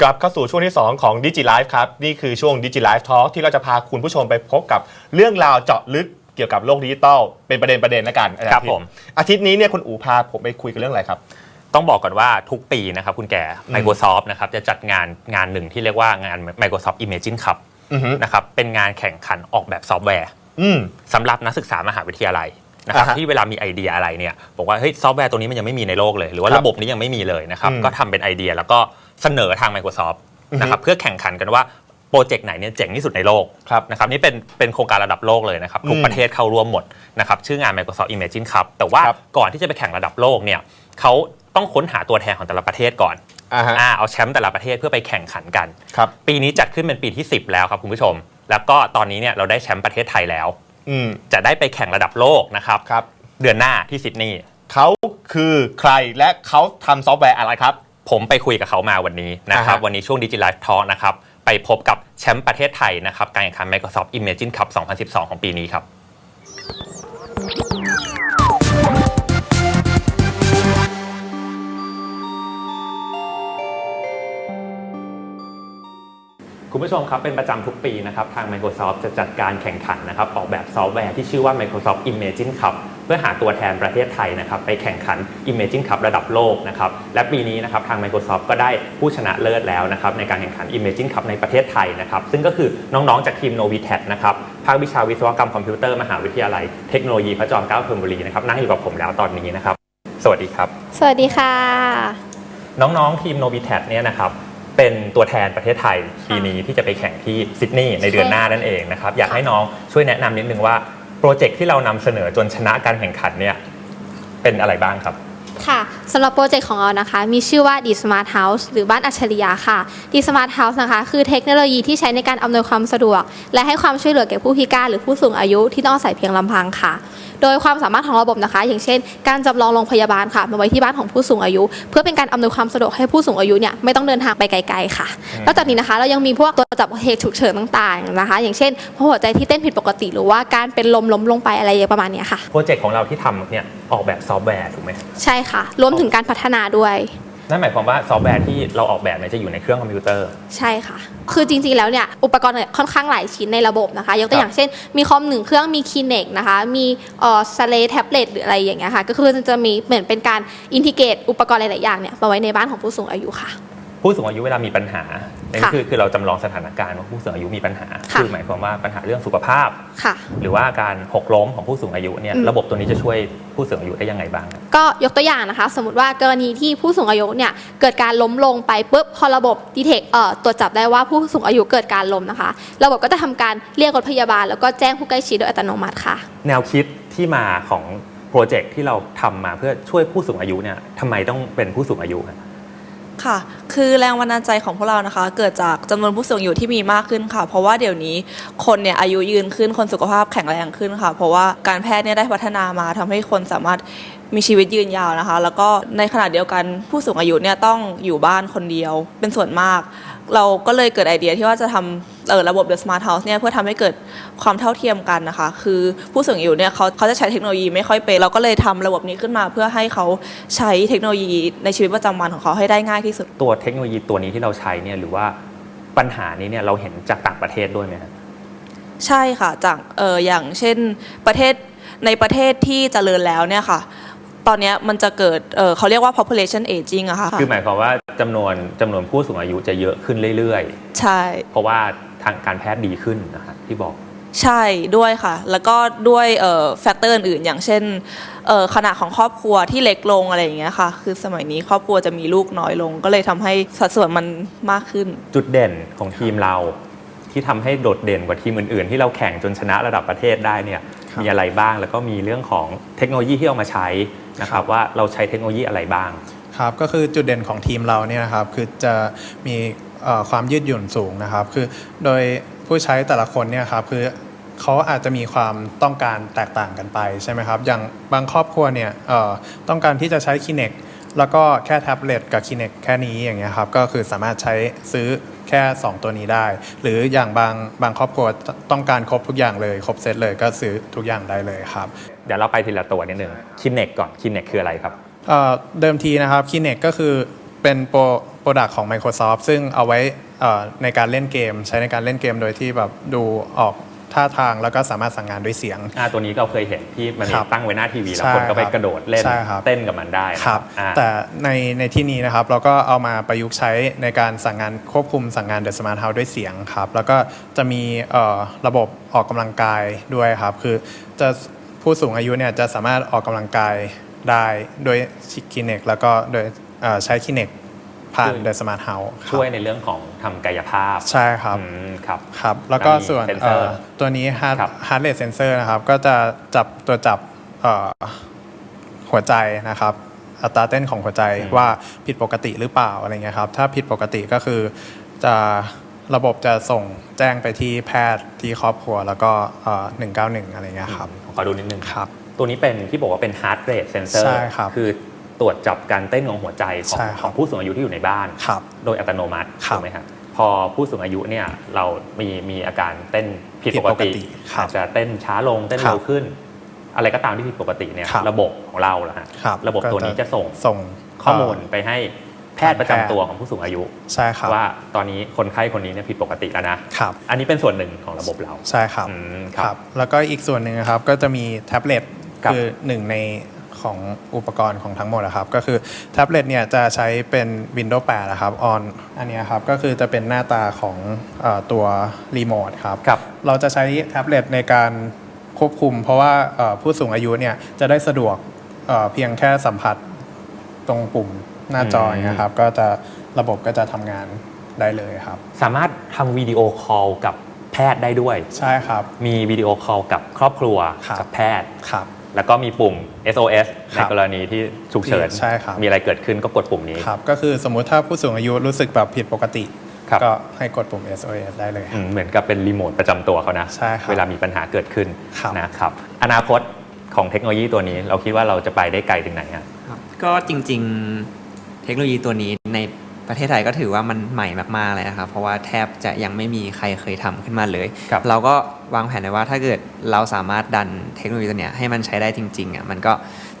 กลับเข้าสู่ช่วงที่ 2 ของ Digi Life ครับ นี่คือช่วง Digi Life Talk ที่เราจะพาคุณผู้ชมไปพบกับเรื่องราวเจาะลึกเกี่ยวกับโลกดิจิตอลเป็นประเด็นประเด็นๆนะกันอาจาย์ครับทิพย์ผม อาทิตย์นี้เนี่ยคุณอูพาผมไปคุยกันเรื่องอะไรครับ ต้องบอกก่อนว่าทุกปีนะครับคุณแก่อืม Microsoft นะครับจะจัดงานงานหนึ่งที่เรียกว่างาน Microsoft Imagine Cup อือฮึนะครับเป็นงานแข่งขันออกแบบซอฟต์แวร์อืมสำหรับนักศึกษามหาวิทยาลัยนะครับอ่าฮะที่เวลามีไอเดียอะไรเนี่ยบอกว่าเฮ้ยซอฟต์แวร์ตัวนี้มันยังไม่มีในโลกเลย หรือว่าครับระบบนี้ยังไม่มีเลยนะครับอืมก็ทำเป็นไอเดียแล้วก็ เสนอทาง Microsoft อือฮึนะครับเพื่อแข่งขันกันว่าโปรเจกต์ไหนเนี่ยเจ๋งที่สุดในโลกครับนะครับนี่เป็นเป็นโครงการระดับโลกเลยนะครับทุกอืมประเทศเข้าร่วมหมดนะครับชื่องาน Microsoft Imagine Cup แต่ว่าครับก่อนที่จะไปแข่งระดับโลกเนี่ยเขาต้องค้นหาตัวแทนของแต่ละประเทศก่อนอ่าฮะอ่าเอาแชมป์แต่ละประเทศเพื่อไปแข่งขันกันครับปีนี้จัดขึ้นเป็นปีที่ 10 แล้วครับคุณผู้ชม แล้วก็ตอนนี้เนี่ยเราได้แชมป์ประเทศไทยแล้วอืมจะได้ไปแข่งระดับโลกนะครับครับเดือนหน้าที่ซิดนีย์เขาคือใครและเขาทำซอฟต์แวร์อะไรครับ ผมไปคุยกับเขามาวันนี้นะครับอ่าฮะ วันนี้ช่วง Digi Live Talk นะครับไปพบกับแชมป์ประเทศไทยนะครับการแข่งขัน Microsoft Imagine Cup 2012 ของปีนี้ครับ คุณผู้ชมครับ เป็นประจำทุกปีนะครับ ทาง Microsoft จะจัดการแข่งขันนะครับ ออกแบบซอฟต์แวร์ที่ชื่อว่า Microsoft Imagine Cup เพื่อหาตัวแทนประเทศไทยนะครับ ไปแข่งขัน Imagine Cup ระดับโลกนะครับ และปีนี้นะครับทาง Microsoft ก็ได้ผู้ชนะเลิศแล้วนะครับ ในการแข่งขัน Imagine Cup ในประเทศไทยนะครับ ซึ่งก็คือน้องๆจากทีม Novitec นะครับภาควิชาวิศวกรรมคอมพิวเตอร์มหาวิทยาลัยเทคโนโลยีพระจอมเกล้าธนบุรีนะครับนั่งอยู่กับผมแล้วตอนนี้นะครับ สวัสดีครับ สวัสดีค่ะ น้องๆทีม Novitec เนี่ยนะครับ เป็นตัวแทนประเทศไทยปีนี้ที่จะไปแข่งที่ซิดนีย์ในเดือนหน้านั่นเองนะครับอยากให้น้องช่วยแนะนำนิดนึงว่าโปรเจกต์ที่เรานำเสนอจนชนะการแข่งขันเนี่ยเป็นอะไรบ้างครับค่ะสำหรับโปรเจกต์ของเรานะคะ มีชื่อว่า D Smart House หรือบ้านอัจฉริยะค่ะ D Smart House นะคะ คือเทคโนโลยีที่ใช้ในการอำนวยความสะดวก และให้ความช่วยเหลือแก่ผู้พิการหรือผู้สูงอายุที่ต้องอาศัยเพียงลำพังค่ะ โดยความสามารถของระบบนะคะ อย่างเช่น การจำลองโรงพยาบาลค่ะ มาไว้ที่บ้านของผู้สูงอายุ เพื่อเป็นการอำนวยความสะดวกให้ผู้สูงอายุเนี่ยไม่ต้องเดินทางไปไกลๆค่ะอืมนอกจากนี้นะคะเรายังมีพวกตัวจับเหตุฉุกเฉินต่างๆนะคะ อย่างเช่นหัวใจที่เต้นผิดปกติหรือว่าการเป็นลมล้มลงไปอะไรประมาณเนี้ยค่ะโปรเจกต์ของเราที่ทำเนี่ยออกแบบซอฟต์แวร์ถูกไหมใช่ค่ะรวมถึงการพัฒนาด้วย นั่นหมายความว่าซอฟต์แวร์ที่เราออกแบบเนี่ยจะอยู่ในเครื่องคอมพิวเตอร์ ใช่ค่ะ คือจริงๆแล้วเนี่ยอุปกรณ์เนี่ยค่อนข้างหลายชิ้นในระบบนะคะ ยกตัวอย่างเช่น มีคอมหนึ่งเครื่องมีคีเน็กนะคะ มีเอ่อสเลแท็บเล็ตหรืออะไรอย่างเงี้ยค่ะ ก็คือจะมีเหมือนเป็นการอินทิเกรตอุปกรณ์หลายๆอย่างเนี่ยมาไว้ในบ้านของผู้สูงอายุค่ะ ผู้สูงอายุเวลามีปัญหานี่ค่ะคือคือเราจำลองสถานการณ์ว่าผู้สูงอายุมีปัญหาค่ะอหมายความว่าปัญหาเรื่องสุขภาพค่ะหรือว่าการหกล้มของผู้สูงอายุเนี่ยอืมระบบตัวนี้จะช่วยผู้สูงอายุได้ยังไงบ้าง ก็ยกตัวอย่างนะคะ สมมติว่ากรณีที่ผู้สูงอายุเนี่ยเกิดการล้มลงไปปุ๊บพอระบบดีเทคเอ่อตรวจจับได้ว่าผู้สูงอายุเกิดการล้มนะคะ ระบบก็จะทำการเรียกรถพยาบาล แล้วก็แจ้งผู้ใกล้ชิดโดยอัตโนมัติค่ะ แนวคิดที่มาของโปรเจกต์ที่เราทำมาเพื่อช่วยผู้สูงอายุเนี่ยทำไมต้องเป็นผู้สูงอายุครับ ค่ะ คือแรงบันดาลใจของพวกเรานะคะ เกิดจากจำนวนผู้สูงอายุที่มีมากขึ้นค่ะ เพราะว่าเดี๋ยวนี้คนเนี่ยอายุยืนขึ้น คนสุขภาพแข็งแรงขึ้นค่ะ เพราะว่าการแพทย์เนี่ยได้พัฒนามาทำให้คนสามารถมีชีวิตยืนยาวนะคะ แล้วก็ในขณะเดียวกันผู้สูงอายุเนี่ยต้องอยู่บ้านคนเดียวเป็นส่วนมาก เราก็เลยเกิดไอเดียที่ว่าจะทำเอ่อ ระบบ The Smart House เนี่ยเพื่อทำให้เกิดความเท่าเทียมกันนะคะ คือผู้สูงอายุเนี่ยเขาเขาจะใช้เทคโนโลยีไม่ค่อยเป็น เราก็เลยทำระบบนี้ขึ้นมา เพื่อให้เขาใช้เทคโนโลยีในชีวิตประจำวันของเขาให้ได้ง่ายที่สุด ตัวเทคโนโลยีตัวนี้ที่เราใช้เนี่ยหรือว่าปัญหานี้เนี่ยเราเห็นจากต่างประเทศด้วยไหมครับใช่ค่ะจากเอออย่างเช่นประเทศในประเทศที่เจริญแล้วเนี่ยค่ะ ตอนเนี้ยมันจะเกิดเออเขาเรียกว่า population aging อะค่ะ คือหมายความว่าจำนวนจำนวนผู้สูงอายุจะเยอะขึ้นเรื่อยใช่ๆเพราะว่า ทางการแพทย์ดีขึ้นนะฮะที่บอกใช่ด้วยค่ะ แล้วก็ด้วยเอ่อแฟกเตอร์อื่นๆอย่างเช่นเอ่อขนาดของครอบครัวที่เล็กลงอะไรอย่างเงี้ยค่ะ คือสมัยนี้ครอบครัวจะมีลูกน้อยลง ก็เลยทำให้สัดส่วนมันมากขึ้น จุดเด่นของทีมเรา ที่ทำให้โดดเด่นกว่าทีมอื่นๆ ที่เราแข่งจนชนะระดับประเทศได้เนี่ยครับมีอะไรบ้างแล้วก็มีเรื่องของเทคโนโลยีที่เอามาใช้นะครับว่าเราใช้เทคโนโลยีอะไรบ้างครับก็คือจุดเด่นของทีมเราเนี่ยนะครับคือจะมีเอ่อ ความยืดหยุ่นสูงนะครับ คือโดยผู้ใช้แต่ละคนเนี่ยครับคือเขาอาจจะมีความต้องการแตกต่างกันไปใช่ไหมครับ อย่างบางครอบครัวเนี่ยเอ่อต้องการที่จะใช้คินเน c แล้วก็แค่แท็บเล็ตกับคินเน c แค่นี้อย่างเงี้ยครับก็คือสามารถใช้ซื้อแค่ 2 ตัวนี้ได้ หรืออย่างบางบางครอบครัวต้องการครบทุกอย่างเลย ครบเซตเลยก็ซื้อทุกอย่างได้เลยครับ เดี๋ยวเราไปทีละตัวนิดหนึ่งคินเนกก่อนคินเนกคืออะไรครับเอ่อเดิมทีนะครับคีเน็กก็คือ เเป็นโปรโปรดักของ Microsoft ซึ่งเอาไว้เอ่อในการเล่นเกม ใช้ในการเล่นเกมโดยที่แบบดูออกท่าทางแล้วก็สามารถสั่งงานด้วยเสียงอ่าตัวนี้ก็เคยเห็นที่มันมีครับตั้งไว้หน้าทีวี แล้วใช่คนก็ไปครับกระโดดเล่นใช่ครับเต้นกับมันได้นะครับอ่าแต่ในในที่นี้นะครับเราก็เอามาประยุกต์ใช้ในการสั่งงานควบคุมสั่งงาน The Smart House ด้วยเสียงครับ แล้วก็จะมีเอ่อระบบออกกำลังกายด้วยครับ คือจะผู้สูงอายุเนี่ยจะสามารถออกกำลังกายได้โดยคิเนกแล้วก็โดยเอ่อ ใช้คิเนกผ่านช่วย The Smart House ครับช่วยในเรื่องของทำกายภาพ ใช่ครับอืมครับครับ แล้วก็แล้วมีส่วนเซ็นเซอร์เอ่อตัวนี้ heart ครับ heart rate sensor นะครับ ก็จะจับตัวจับเอ่อหัวใจนะครับ อัตราเต้นของหัวใจว่าผิดปกติหรือเปล่าอะไรเงี้ยครับ ถ้าผิดปกติก็คือจะระบบจะส่งแจ้งไปที่แพทย์ที่ครอบครัวแล้วก็เอ่อ191 อะไรเงี้ยครับขอดูนิดนึงครับ ตัวนี้เป็นที่บอกว่าเป็น heart rate sensor ใช่ครับคือ ตรวจจับการเต้นของหัวใจของใช่ครับของผู้สูงอายุที่อยู่ในบ้าน ครับโดยอัตโนมัติครับถูกไหมครับพอผู้สูงอายุเนี่ยเรามีมีอาการเต้นผิดผิดปกปกติติครับอาจจะเต้นช้าลงเต้นครับเร็วขึ้น อะไรก็ตามที่ผิดปกติเนี่ยครับระบบของเราล่ะฮะครับระบบตัวนี้จะส่งส่งข้อมูลเไปให้แพทย์ประจำตัวของผู้สูงอายุ ใช่ครับว่าตอนนี้คนไข้คนนี้เนี่ยผิดปกติแล้วนะ ครับ อันนี้เป็นส่วนหนึ่งของระบบเราใช่ครับ อืมคครับรับแล้วก็อีกส่วนหนึ่งนะครับก็จะมีแท็บเล็ตครับคือหนึ่งใน ของอุปกรณ์ของทั้งหมดนะครับก็คือแท็บเล็ตเนี่ยจะใช้เป็น Windows 8นะครับ on อันเนี้ยครับก็คือจะเป็นหน้าตาของเออตัวรีโมทครับครับเราจะใช้แท็บเล็ตในการควบคุม เพราะว่าเอ่อผู้สูงอายุเนี่ยจะได้สะดวกเอ่อเพียงแค่สัมผัสตรงปุ่มหน้าจออย่างเงี้ยครับ ก็จะระบบก็จะทำงานได้เลยครับ สามารถทำวิดีโอคอลกับแพทย์ได้ด้วย ใช่ครับ มีวิดีโอคอลกับครอบครัวครับกับแพทย์ครับ แล้วก็มีปุ่ม SOS คในรับกรณีที่ฉุกเฉิน ใช่ครับ มีอะไรเกิดขึ้นก็กดปุ่มนี้ ครับก็คือสมมุติถ้าผู้สูงอายุรู้สึกแบบผิดปกติ ครับ ก็ให้กดปุ่ม SOS ได้เลย อืมเหมือนกับเป็นรีโมทประจำตัวเขานะ ใช่ครับเวลามีปัญหาเกิดขึ้นครับ นะครับ อนาคตของเทคโนโลยีตัวนี้ เราคิดว่าเราจะไปได้ไกลถึงไหนฮะ ครับก็จริงๆ เทคโนโลยีตัวนี้ใน ประเทศไทยก็ถือว่ามันใหม่มากๆเลยนะครับเพราะว่าแทบจะยังไม่มีใครเคยทำขึ้นมาเลยครับเราก็วางแผนไว้ว่าถ้าเกิดเราสามารถดันเทคโนโลยีตัวเนี้ยให้มันใช้ได้จริงๆอะมันก็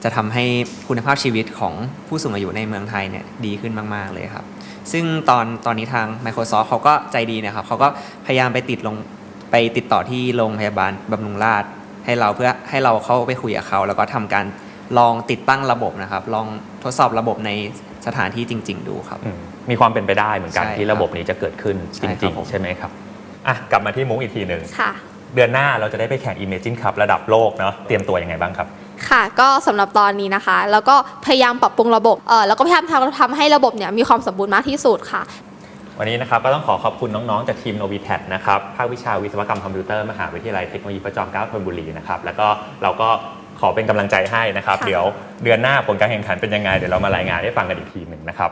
จะทำให้คุณภาพชีวิตของผู้สูงอายุในเมืองไทยเนี่ยดีขึ้นมากๆเลยครับ ซึ่งตอนตอนนี้ทาง Microsoft เขาก็ใจดีนะครับเขาก็พยายามไปติดลงไปติดต่อที่โรงพยาบาลบำรุงราษฎร์ให้เราเพื่อให้เราเข้าไปคุยกับเขา แล้วก็ทำการลองติดตั้งระบบนะครับ ลองทดสอบระบบใน สถานที่จริง ๆ ดูครับอืมมีความเป็นไปได้เหมือนกันใช่ที่ระบบนี้จะเกิดขึ้นใช่จครัริบงผม ๆ ใช่ไหมครับอะกลับมาที่มุ้งอีกทีหนึ่งค่ะ เดือนหน้าเราจะได้ไปแข่ง Imagine Cup ระดับโลกเนาะเตรียมตัวยังไงบ้างครับ ค่ะ ก็สำหรับตอนนี้นะคะ แล้วก็พยายามปรับปรุงระบบ เออแล้วก็พยายามทำทำให้ระบบเนี่ยมีความสมบูรณ์มากที่สุดค่ะ วันนี้นะครับก็ต้องขอขอบคุณน้อง ๆ จากทีม n o v i t e c นะครับ ภาควิชาวิศวกรรมคอมพิวเตอร์ มหาวิทยาลัยเทคโนโลยีพระจอมเกล้าธนบุรีนะครับ แล้วก็เราก็ ขอเป็นกำลังใจให้นะครับค่ะเดี๋ยวเดือนหน้าผลการแข่งขันเป็นยังไง เดี๋ยวเรามารายงานให้ฟังกันอีกทีหนึ่งนะครับ